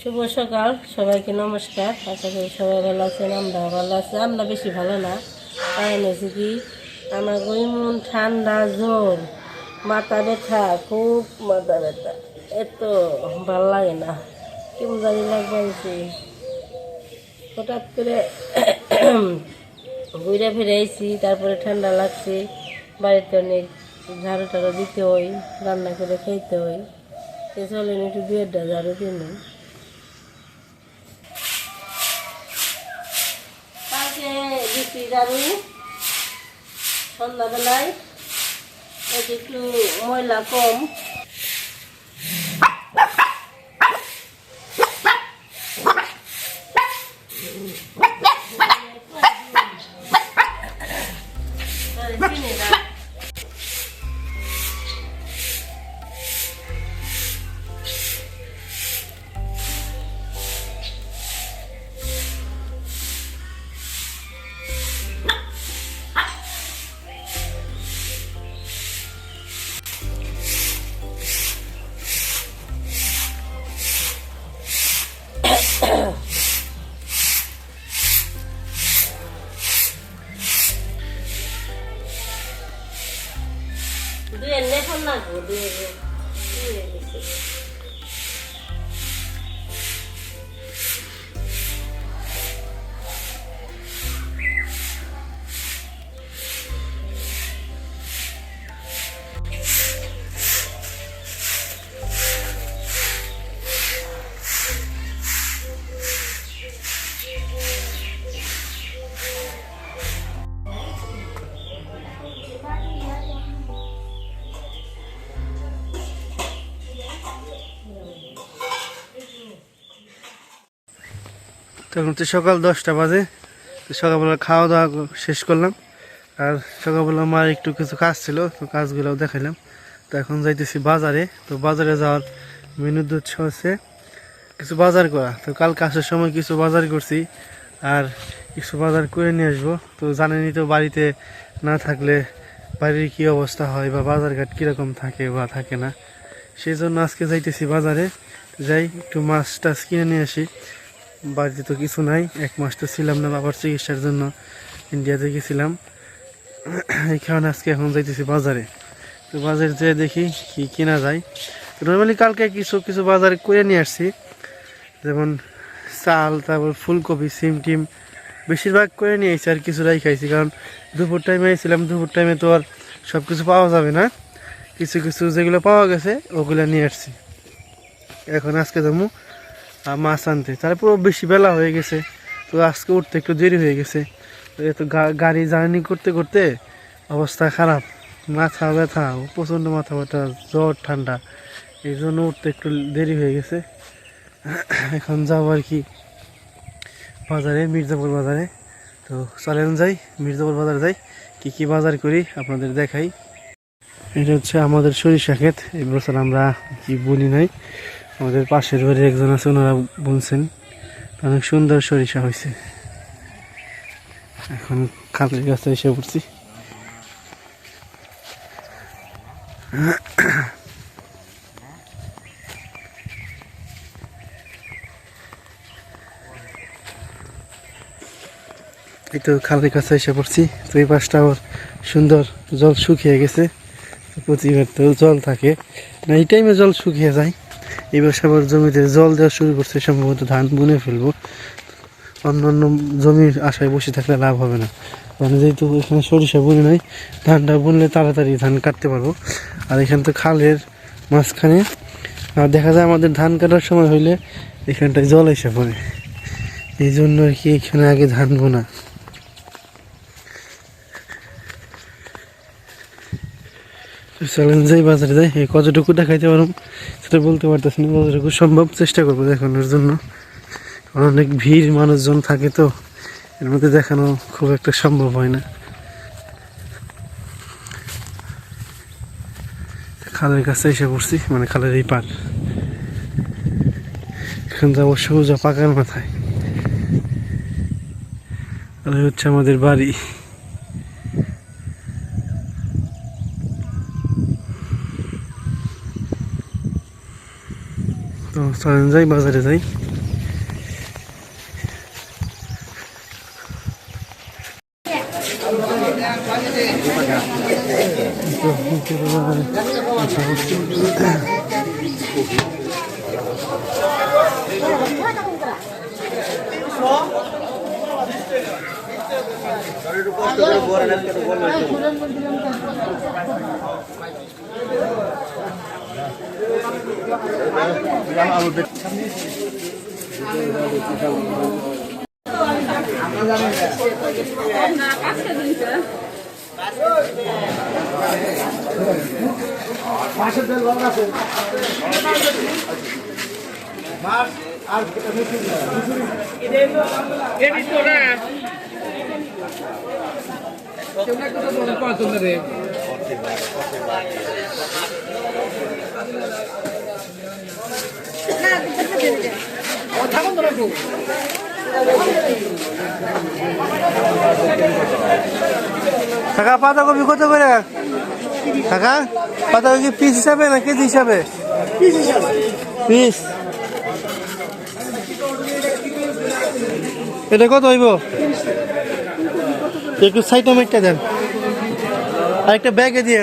শুভ সকাল, সবাইকে নমস্কার। আশা করি সবাই ভালো আছেন আমরা ভালো আছি। আমরা বেশি ভালো না, কারণ হচ্ছে কি আমার মন ঠান্ডা জ্বর মাথা ব্যথা, খুব মাথা ব্যথা। এত ভালো লাগে না। কেমন জানি লাগবে হঠাৎ করে ঘুরে ফিরে আইছি, তারপরে ঠান্ডা লাগছে। বাড়িতে অনেক ঝাড়ু টাড়ু দিতে হয়, রান্না করে খেতে হয়। সে চলেন একটু দুয়েরটা ঝাড়ু দিন দিচ্ছি ঝাড়ু সন্ধ্যাবেলায় এতে একটু ময়লা কম দুয়ের লেখন লাগবো দুয়ের দুয়ের বেশি। তখন তো সকাল দশটা বাজে। তো সকালবেলা খাওয়া দাওয়া শেষ করলাম। আর সকালবেলা আমার একটু কিছু কাজ ছিল, তো কাজগুলোও দেখাইলাম। তো এখন যাইতেছি বাজারে। তো বাজারে যাওয়ার মেনু উদ্দেশ্য হচ্ছে কিছু বাজার করা। তো কালকে আসার সময় কিছু বাজার করছি আর কিছু বাজার করে নিয়ে আসব। তো জানেনই তো বাড়িতে না থাকলে বাড়ির কী অবস্থা হয় বা বাজারঘাট কীরকম থাকে বা থাকে না। সেই জন্য আজকে যাইতেছি বাজারে। যাই একটু মাছ টাছ কিনে নিয়ে আসি। বাড়িতে তো কিছু নাই। এক মাস তো ছিলাম না বাবার চিকিৎসার জন্য। ইন্ডিয়াতে গেছিলাম। এই কারণে আজকে এখন যাইতেছি বাজারে। তো বাজারে যেয়ে দেখি কি কেনা যায়। নর্মালি কালকে কিছু কিছু বাজারে করে নিয়ে আসছি। যেমন চাল তারপর ফুলকপি সিম টিম বেশিরভাগ করে নিয়ে এসেছি আর কিছু রাই খাইছি। কারণ দুপুর টাইমে এসেছিলাম দুপুর টাইমে তো আর সব কিছু পাওয়া যাবে না। কিছু কিছু যেগুলো পাওয়া গেছে ওগুলো নিয়ে আসছি। এখন আজকে আহ, মাছ আনতে। তারপর বেশি বেলা হয়ে গেছে। তো আজকে উঠতে একটু দেরি হয়ে গেছে। তো গাড়ি জার্নি করতে করতে অবস্থা খারাপ। মাথা ব্যথা, প্রচণ্ড মাথা ব্যথা, জ্বর, ঠান্ডা। এই জন্য উঠতে একটু দেরি হয়ে গেছে। এখন যাব আর কি বাজারে, মির্জাপুর বাজারে। তো চলেন যাই, মির্জাপুর বাজারে যাই। কি কি বাজার করি আপনাদের দেখাই। এটা হচ্ছে আমাদের সরিষা ক্ষেত। এই বছর আমরা কি বলি নাই। আমাদের পাশের বাড়ির একজন আছে, ওনারা বুনছেন। অনেক সুন্দর সরিষা হয়েছে। এখন খালের গাছে এসে পড়ছি। এই তো খালের কাছে এসে পড়ছি। তো এই পাশটা আবার সুন্দর জল শুকিয়ে গেছে। প্রতিবার তো জল থাকে। না, এই টাইমে জল শুকিয়ে যায়। এবার সবার জমিতে জল দেওয়া শুরু করছে, সম্ভবত ধান বুনে ফেলব। অন্য অন্য জমির আশায় বসে থাকলে লাভ হবে না। কারণ যেহেতু এখানে সরিষা বুনে নাই, ধানটা বুনলে তাড়াতাড়ি ধান কাটতে পারব। আর এখানে তো খালের মাঝখানে। আর দেখা যায় আমাদের ধান কাটার সময় হইলে এখানটায় জল এসে পড়ে। এই জন্য আর কি এখানে আগে ধান বোনা। চলেন যাই বাজারে যাই এই কতটুকু দেখাইতে পারুম, সেটা বলতে পারতেছি না কতটুকু সম্ভব চেষ্টা করব দেখানোর জন্য। অনেক ভিড়, মানুষজন থাকে তো, এর মধ্যে দেখানো খুব একটা সম্ভব হয় না। খালের কাছে এসে পড়ছি মানে খালের এই পার এখান যাব সৌজা পাকার মাথায়। আর হচ্ছে আমাদের বাড়ি। 散財バザレザイ。যাই বাজারে যাই কাকা পাতাকপি কত করে? কাকা পাতাকপি পিস হিসাবে না কেজি হিসাবে? পিস এটা কত হইব? একটু সাইড একটা দেন। আর একটা ব্যাগে দিয়ে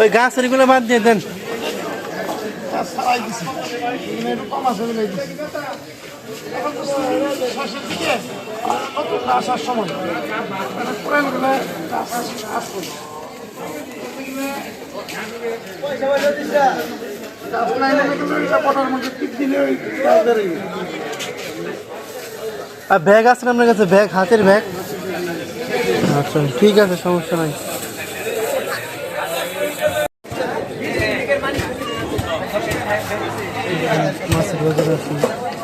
ওই গাছেরগুলো বাদ দিয়ে দেন। আর ব্যাগ আছে আপনার কাছে? ব্যাগ, হাতের ব্যাগ? আচ্ছা ঠিক আছে, সমস্যা নাই। মাছের বাজার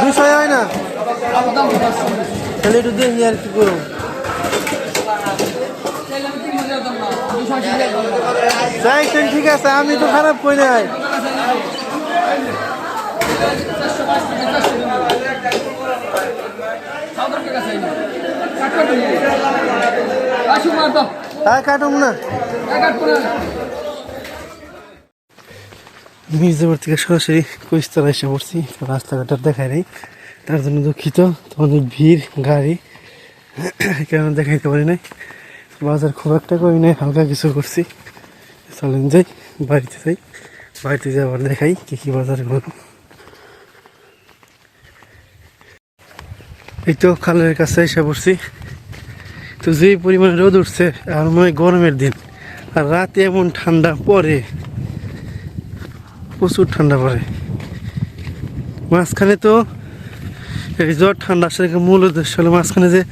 দুশো হয় না? তাহলে একটু দেখি আর কি করুন দুশো ঠিক আছে আমি তো খারাপ কই নাই কাটুম না। কাট করে মির্জাপুর থেকে সরাসরি কুইস্তলা এসে পড়ছি। রাস্তাঘাট দেখায় নেই। তার জন্য দুঃখিত। তো অনেক ভিড়, গাড়ি। কেন দেখাইতে পারি নাই। বাজার খুব একটা করি নাই, হালকা কিছু করছি। চলেন যাই, বাড়িতে যাই। বাড়িতে যাবার দেখাই কি কি বাজার করব। এই তো খালের কাছে এসে পড়ছি। তো যে পরিমাণে রোদ উঠছে, আর মনে গরমের দিন। আর রাতে এমন ঠান্ডা পড়ে। প্রচুর ঠান্ডা পড়ে। মাঝখানে তো জ্বর ঠান্ডা আসার মূল উদ্দেশ্য হলো মাঝখানে যে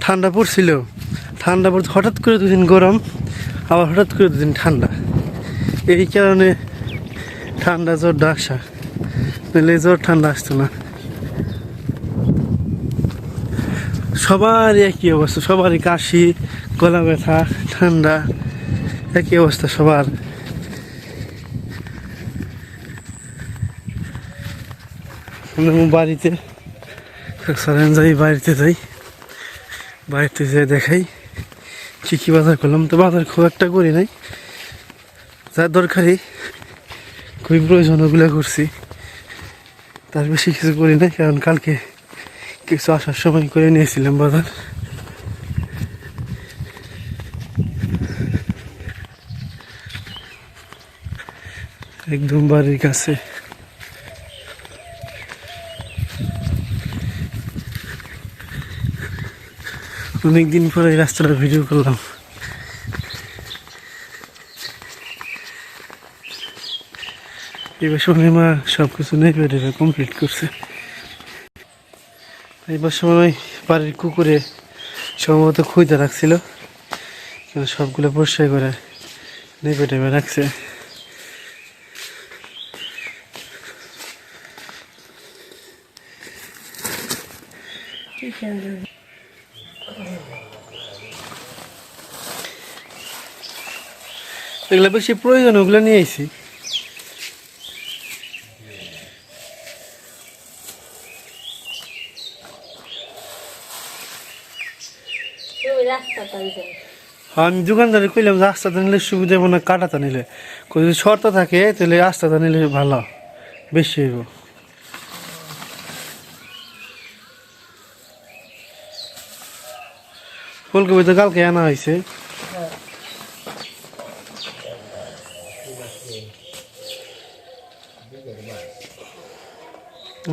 ঠান্ডা পড়ছিল। ঠান্ডা পড়তে হঠাৎ করে দুদিন গরম, আবার হঠাৎ করে দুদিন ঠান্ডা। এই কারণে ঠান্ডা জ্বর আসা। নাহলে জ্বর ঠান্ডা আসতো না। সবারই একই অবস্থা, সবারই কাশি, গলা ব্যথা, ঠান্ডা, একই অবস্থা সবার। আমরা বাড়িতে, সারান যাই বাড়িতে যাই। বাড়িতে যাই দেখাই কী কী বাজার করলাম। তো বাজার খুব একটা করি নাই। যার দরকারি, খুবই প্রয়োজন ওগুলো করছি। তার বেশি কিছু করি নাই, কারণ কালকে কিছু আসার সময় করে নিয়েছিলাম বাজার। একদম বাড়ির কাছে। অনেকদিন পরে এই রাস্তাটা ভিডিও করলাম। এবার সময় মা সব কিছু নেই পেটে কমপ্লিট করছে। এবার সময় বাড়ির কুকুরে সম্ভবত খুঁজতে রাখছিল। সবগুলো পরিষ্কার করে নেপে টেপে রাখছে। ঠিক আছে এগুলো বেশি প্রয়োজন ওগুলো নিয়ে আইছি। তুমি আমি দোকানদারে কইলাম যে আস্তাটা নিলে সুবিধা হবে না কাটাটা নিলে। যদি শর্ত থাকে তাহলে আস্তাটা নিলে ভালো বেশি হইব। ফুলকপি তো কালকে আনা হয়েছে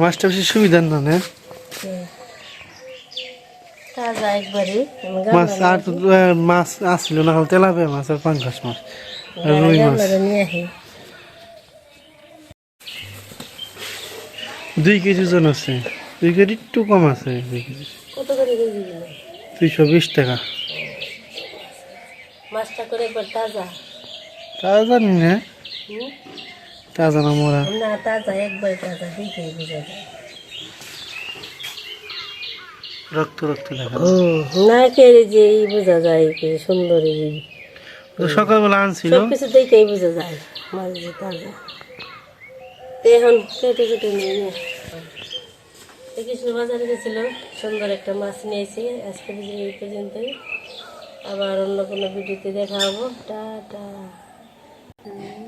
মাছটা বেশি সুবিধার না না? তাজা মাছ আর মাছ আসছিল না হলে তেলাপিয়া মাছ আর পাঙ্কাশ মাছ রুই মাছ। দুই কেজি ওজন আছে। দুই কেজি একটু কম আছে দুই কেজি। দুইশো বিশ টাকা। মাছটা করে একবার তাজা। তা না হুম? তাজা না মোরা? না তাজা একবার তাজা দেখে বোঝা যায়। রক্ত রক্ত দেখা হুম, না কেড়ে যে এই বোঝা যায় কি সুন্দর এই সকালবেলা আনছিল? সব কিছু দেখেই বোঝা যায় মাছ যে তাজা। এখন কেটে কেটে নিয়ে কৃষ্ণ বাজারে গেছিল সুন্দর একটা মাছ নিয়েছি আজকে এই পর্যন্তই। আবার অন্য কোনো ভিডিওতে দেখা হব। টাটা হুম।